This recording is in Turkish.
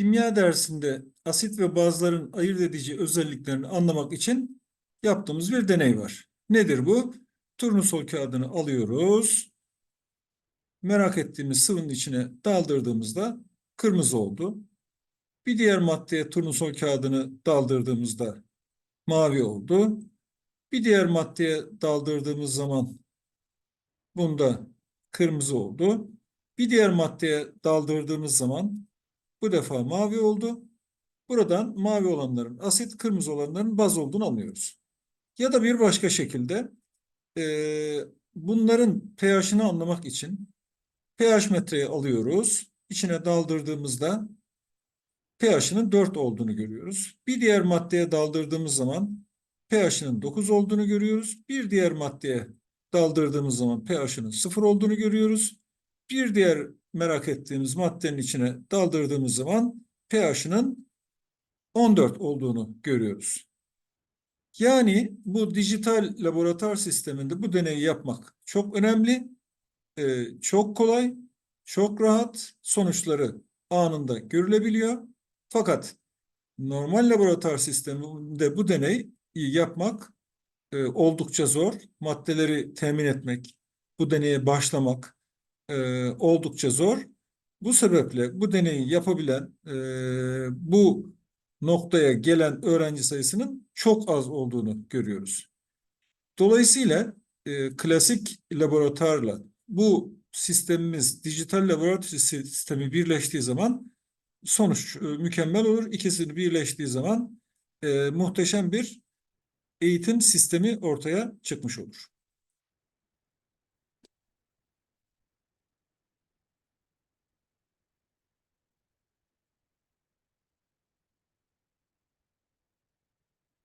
Kimya dersinde asit ve bazların ayırt edici özelliklerini anlamak için yaptığımız bir deney var. Nedir bu? Turnusol kağıdını alıyoruz. Merak ettiğimiz sıvının içine daldırdığımızda kırmızı oldu. Bir diğer maddeye turnusol kağıdını daldırdığımızda mavi oldu. Bir diğer maddeye daldırdığımız zaman bunda kırmızı oldu. Bir diğer maddeye daldırdığımız zaman bu defa mavi oldu. Buradan mavi olanların asit, kırmızı olanların baz olduğunu anlıyoruz. Ya da bir başka şekilde eee, bunların pH'ini anlamak için pH metreyi alıyoruz. İçine daldırdığımızda pH'inin 4 olduğunu görüyoruz. Bir diğer maddeye daldırdığımız zaman pH'inin 9 olduğunu görüyoruz. Bir diğer maddeye daldırdığımız zaman pH'inin 0 olduğunu görüyoruz. Bir diğer merak ettiğimiz maddenin içine daldırdığımız zaman pH'inin 14 olduğunu görüyoruz. Yani bu dijital laboratuvar sisteminde bu deneyi yapmak çok önemli, e, çok kolay, çok rahat, sonuçları anında görülebiliyor. Fakat normal laboratuvar sisteminde bu deneyi yapmak e, oldukça zor. Maddeleri temin etmek, bu deneye başlamak e, oldukça zor. Bu sebeple bu deneyi yapabilen, e, bu noktaya gelen öğrenci sayısının çok az olduğunu görüyoruz. Dolayısıyla e, klasik laboratuvarla bu sistemimiz, dijital laboratuvar sistemi birleştiği zaman sonuç e, mükemmel olur. İkisini birleştiği zaman e, muhteşem bir eğitim sistemi ortaya çıkmış olur.